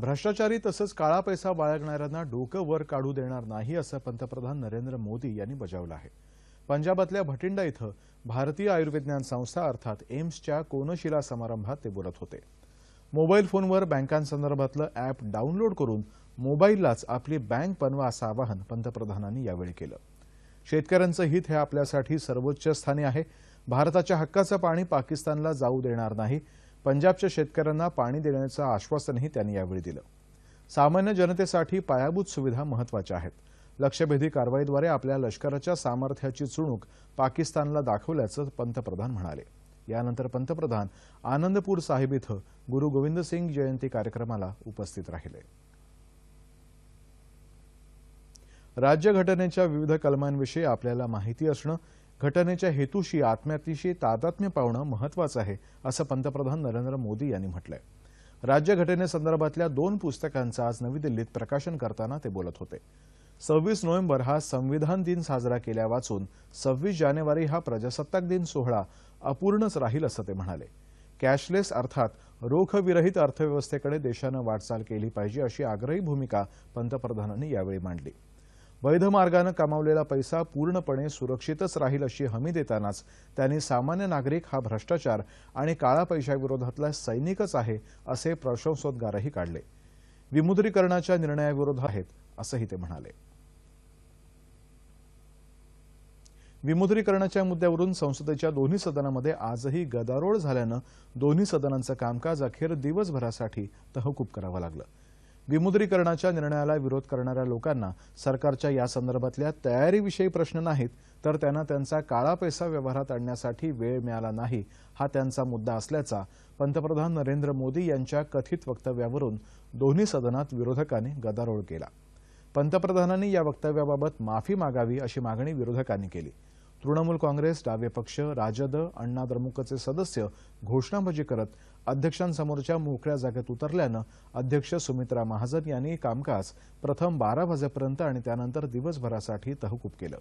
भ्रष्टाचारी तसंच काळा पैसा बाळगणाऱ्यांना डोकं वर काढू देणार नाही असं पंतप्रधान नरेंद्र मोदी यांनी बजावलं आहे. पंजाबातल्या भटिंडा इथं भारतीय आयुर्विज्ञान संस्था अर्थात एम्सच्या कोनशिला समारंभात ते बोलत होते. मोबाईल फोनवर बँकांसंदर्भातलं अॅप डाऊनलोड करून मोबाईललाच आपली बँक बनवा असं आवाहन पंतप्रधानांनी यावेळी केलं. शेतकऱ्यांचं हित हे आपल्यासाठी सर्वोच्च स्थानी आहे. भारताच्या हक्काचं पाणी पाकिस्तानला जाऊ देणार नाही. पंजाबच्या शेतकऱ्यांना पाणी देण्याचं आश्वासनही त्यांनी यावेळी दिलं. सामान्य जनतेसाठी पायाभूत सुविधा महत्त्वाच्या आहेत. लक्षभेदी कारवाईद्वारे आपल्या लष्कराच्या सामर्थ्याची चुणूक पाकिस्तानला दाखवल्याचं पंतप्रधान म्हणाले. यानंतर पंतप्रधान आनंदपूर साहिब इथं गुरु गोविंद सिंग जयंती कार्यक्रमाला उपस्थित राहिले. राज्यघटनेच्या विविध कलमांविषयी आपल्याला माहिती असणं घटनेच्या हेतूशी आत्म्यातीशी तादात्म्य पावणं महत्वाचं आहे असं पंतप्रधान नरेंद्र मोदी यांनी म्हटलंय. राज्यघटनेसंदर्भातल्या दोन पुस्तकांचं आज नवी दिल्लीत प्रकाशन करताना ते बोलत होते. सव्वीस नोव्हेंबर हा संविधान दिन साजरा केल्या वाचून सव्वीस जानेवारी हा प्रजासत्ताक दिन सोहळा अपूर्णच राहील असं ते म्हणाले. कॅशलेस अर्थात रोखविरहित अर्थव्यवस्थेकडे देशानं वाटचाल केली पाहिजे अशी आग्रही भूमिका पंतप्रधानांनी यावेळी मांडली. वैध मार्गानं कमावलेला पैसा पूर्णपणे सुरक्षितच राहील अशी हमी देतानाच त्यांनी सामान्य नागरिक हा भ्रष्टाचार आणि काळा पैशाविरोधातला सैनिकच आहे असे प्रशंसोद्गारही काढले. विमुद्रीकरणाच्या निर्णयाविरोधात आहेत असंही ते म्हणाले. विमुद्रीकरणाच्या मुद्द्यावरून संसदेच्या दोन्ही सदनामध्ये आजही गदारोळ झाल्यानं दोन्ही सदनांचं कामकाज अखेर दिवसभरासाठी तहकूब करावं लागलं. विमुद्रीकरणाच्या निर्णयाला विरोध करणाऱ्या लोकांना सरकारच्या या संदर्भातल्या तयारीविषयी प्रश्न नाहीत तर त्यांना त्यांचा काळा पैसा व्यवहारात आणण्यासाठी वेळ मिळाला नाही हा त्यांचा मुद्दा असल्याचा पंतप्रधान नरेंद्र मोदी यांच्या कथित वक्तव्यावरून दोन्ही सदनात विरोधकांनी गदारोळ केला. पंतप्रधानांनी या वक्तव्याबाबत माफी मागावी अशी मागणी विरोधकांनी केली. तृणमूल काँग्रेस डावे पक्ष राजद अण्णा द्रमुकचे सदस्य घोषणाबाजी करत अध्यक्षांसमोरच्या मोकळ्या जागेत उतरल्यानं अध्यक्ष सुमित्रा महाजन यांनी कामकाज प्रथम बारा वाजेपर्यंत आणि त्यानंतर दिवसभरासाठी तहकूब केलं.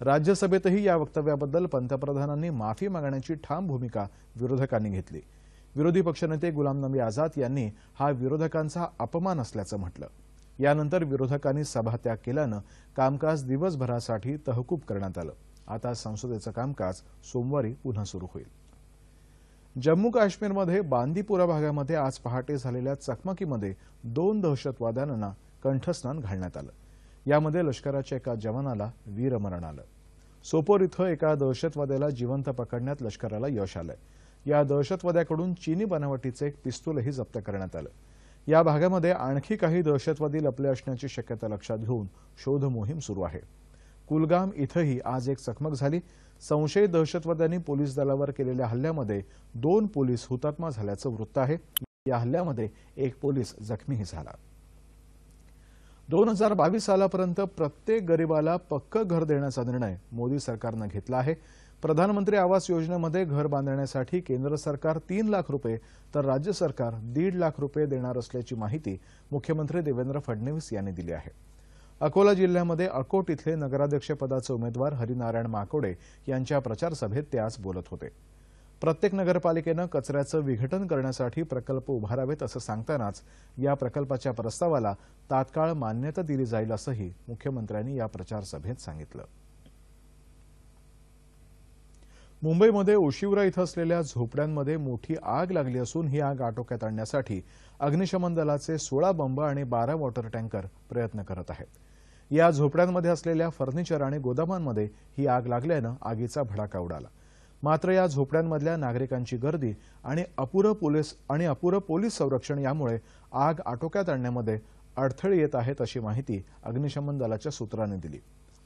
राज्यसभेतही या वक्तव्याबद्दल पंतप्रधानांनी माफी मागण्याची ठाम भूमिका विरोधकांनी घेतली. विरोधी पक्षनेते गुलाम नबी आझाद यांनी हा विरोधकांचा अपमान असल्याचं म्हटलं. यानंतर विरोधकांनी सभात्याग केल्यानं कामकाज दिवसभरासाठी तहकूब करण्यात आलं. आता संसदेचं कामकाज सोमवारी पुन्हा सुरू होईल. जम्मू काश्मीरमध्ये बांदीपुरा भागामध्ये आज पहाटे झालेल्या चकमकीमध्ये दोन दहशतवाद्यांना कंठस्नान घालण्यात आलं. यामध्ये लष्कराच्या एका जवानाला वीरमरण आलं. सोपोर इथं एका दहशतवाद्याला जिवंत पकडण्यात लष्कराला यश आलं या दहशतवाद्याकडून चीनी बनावटीचं एक पिस्तूलही जप्त करण्यात आलं. या भागामध्ये आणखी काही दहशतवादी लपले असण्याची शक्यता लक्षात घेऊन शोधमोहीम सुरू आहे. कुलगाम इथंही आज एक चकमक झाली. संशयित दहशतवाद्यांनी पोलीस दलावर केलेल्या हल्ल्यामध्ये दोन पोलीस हुतात्मा झाल्याचं वृत्त आहे. या हल्ल्यामध्ये एक पोलीस जखमीही झाला. दोन हजार बावीस सालापर्यंत प्रत्येक गरिबाला पक्कं घर देण्याचा निर्णय मोदी सरकारनं घेतला आहे. प्रधानमंत्री आवास योजनेमध्ये घर बांधण्यासाठी केंद्र सरकार तीन लाख रुपये तर राज्य सरकार दीड लाख रुपये देणार असल्याची माहिती मुख्यमंत्री देवेंद्र फडणवीस यांनी दिली आहे. अकोला जिल्ह्यामध्ये अकोट इथले नगराध्यक्षपदाचे उमेदवार हरिनारायण माकोडे यांच्या प्रचारसभेत ते आज बोलत होते. प्रत्येक नगरपालिकेनं कचऱ्याचं विघटन करण्यासाठी प्रकल्प उभारावेत असं सांगतानाच या प्रकल्पाच्या प्रस्तावाला तात्काळ मान्यता दिली जाईल असंही मुख्यमंत्र्यांनी या प्रचारसभेत सांगितलं. मुंबईमध्ये ओशिवरा इथं असलेल्या झोपड्यांमध्ये मोठी आग लागली असून ही आग आटोक्यात आणण्यासाठी अग्निशमन दलाचे सोळा बंब आणि बारा वॉटर टँकर प्रयत्न करत आहेत. या झोपड्यांमध्ये असलेल्या फर्निचर आणि गोदामांमध्ये ही आग लागल्यानं आगीचा भडाका उडाला. मात्र या झोपड्यांमधल्या नागरिकांची गर्दी आणि अपुरं पोलीस आणि अपुरं पोलीस संरक्षण यामुळे आग आटोक्यात आणण्यामध्ये अडथळे येत आहेत अशी माहिती अग्निशमन दलाच्या सूत्रांनी दिली.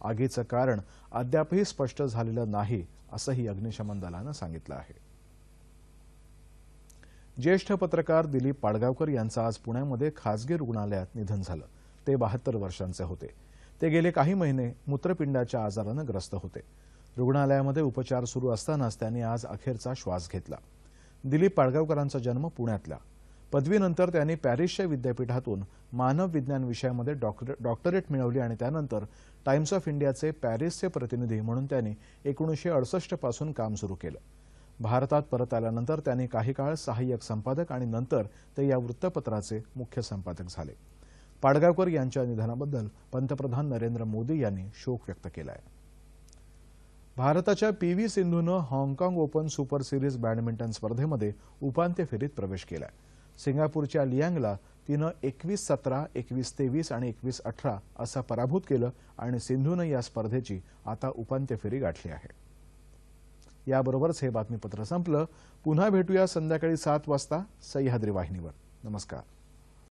आगीचं कारण अद्यापही स्पष्ट झालेलं नाही असंही अग्निशमन दलानं सांगितलं आहे. ज्येष्ठ पत्रकार दिलीप पाडगावकर यांचं आज पुण्यामध्ये खासगी रुग्णालयात निधन झालं. ते बहात्तर वर्षांचे होते. ते गेले काही महिने मूत्रपिंडाच्या आजारानं ग्रस्त होते. रुग्णालयामध्ये उपचार सुरू असतानाच त्यांनी आज अखेरचा श्वास घेतला. दिलीप पाडगावकरांचा जन्म पुण्यातला. पदवीनंतर त्यांनी पॅरिसच्या विद्यापीठातून मानव विज्ञान विषयामध्ये डॉक्टर डॉक्टरेट मिळवली आणि त्यानंतर टाइम्स ऑफ इंडियाचे पॅरिसचे प्रतिनिधी म्हणून त्यांनी एकोणीसशे अडुसष्टपासून काम सुरू केलं. भारतात परत आल्यानंतर त्यांनी काही काळ सहाय्यक संपादक आणि नंतर ते या वृत्तपत्राचे मुख्य संपादक झाले. पाडगावकर यांच्या निधनाबद्दल पंतप्रधान नरेंद्र मोदी यांनी शोक व्यक्त केला आहे भारताच्या पी व्ही सिंधूनं हाँगकाँग ओपन सुपर सिरीज बॅडमिंटन स्पर्धेमध्ये उपांत्य फेरीत प्रवेश केलाय. सिंगापूरच्या लियांगला तिनं एकवीस सतरा एकवीस तेवीस आणि एकवीस अठरा असा पराभूत केलं आणि सिंधूनं या स्पर्धेची आता उपांत्य फेरी गाठली आहे. याबरोबरच हे बातमीपत्र संपलं. पुन्हा भेटूया संध्याकाळी सात वाजता सह्याद्री वाहिनीवर. नमस्कार.